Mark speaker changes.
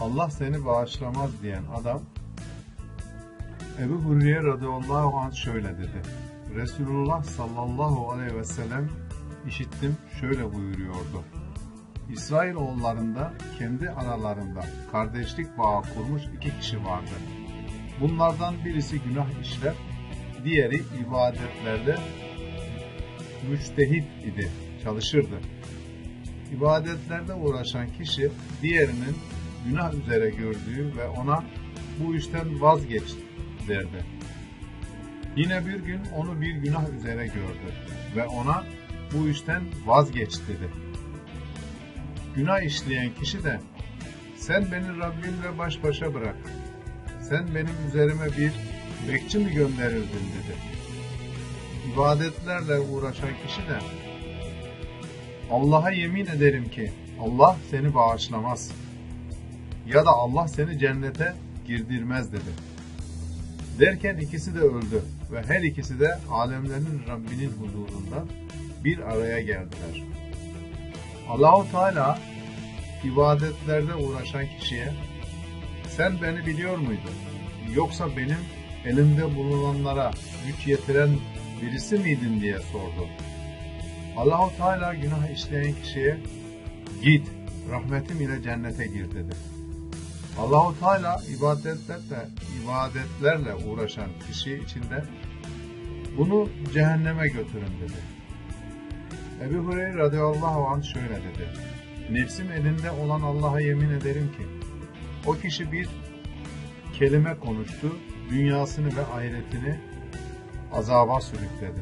Speaker 1: Allah seni bağışlamaz diyen adam Ebu Hurriye radıyallahu anh şöyle dedi. Resulullah sallallahu aleyhi ve sellem işittim şöyle buyuruyordu. İsrail oğullarında kendi aralarında kardeşlik bağı kurmuş iki kişi vardı. Bunlardan birisi günah işler, diğeri ibadetlerde müçtehit idi, çalışırdı. İbadetlerde uğraşan kişi diğerinin günah üzere gördüğü ve ona bu işten vazgeç derdi. Yine bir gün onu bir günah üzere gördü ve ona bu işten vazgeç dedi. Günah işleyen kişi de sen beni Rabbimle baş başa bırak. Sen benim üzerime bir bekçi mi gönderirdin dedi. İbadetlerle uğraşan kişi de Allah'a yemin ederim ki Allah seni bağışlamaz ya da Allah seni cennete girdirmez dedi. Derken ikisi de öldü ve her ikisi de alemlerin Rabbinin huzurunda bir araya geldiler. Allahu Teala ibadetlerde uğraşan kişiye sen beni biliyor muydun? Yoksa benim elimde bulunanlara güç yetiren birisi miydin diye sordu. Allahu Teala günah işleyen kişiye git rahmetim ile cennete gir dedi. Allahu Teala ibadetlerle ibadetlerle uğraşan kişi içinde bunu cehenneme götürün dedi. Ebu Hureyre radıyallahu anh şöyle dedi. Nefsim elinde olan Allah'a yemin ederim ki o kişi bir kelime konuştu, dünyasını ve ahiretini azaba sürükledi.